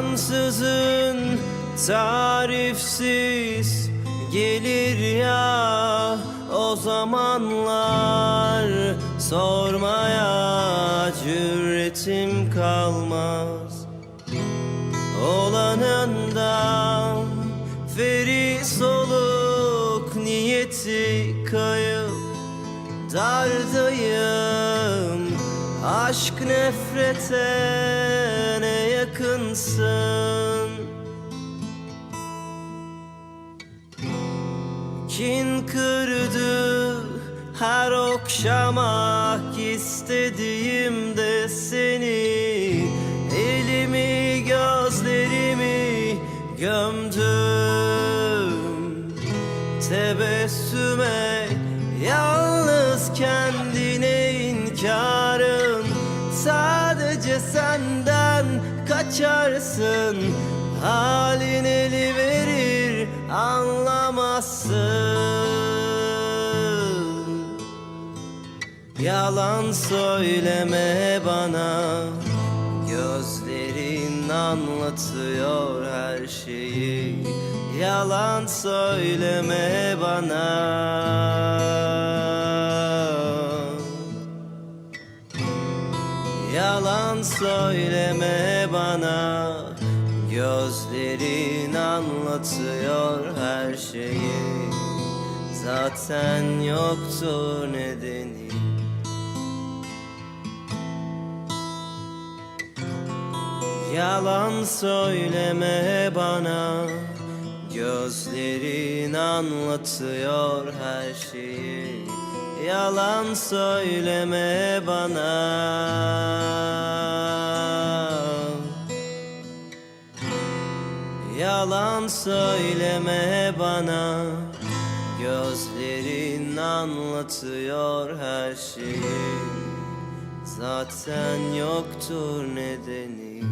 Ansızın tarifsiz gelir ya. O zamanlar Sormaya cüretim kalmaz. Olanından feri soluk niyeti kayıp. Dardayım aşk nefrete ne yakınsın. Kin kırdı her okşamak istediğimde seni. Elimi gözlerimi gömdüm Tebessüme Sadece senden kaçarsın. Halin eli verir anlamazsın. Yalan söyleme bana. Gözlerin anlatıyor her şeyi. Yalan söyleme bana Yalan söyleme bana. Gözlerin anlatıyor her şeyi. Zaten yoktur nedeni Yalan söyleme bana. Gözlerin anlatıyor her şeyi Yalan söyleme bana. Yalan söyleme bana. Gözlerin anlatıyor her şeyi. Zaten yoktur nedeni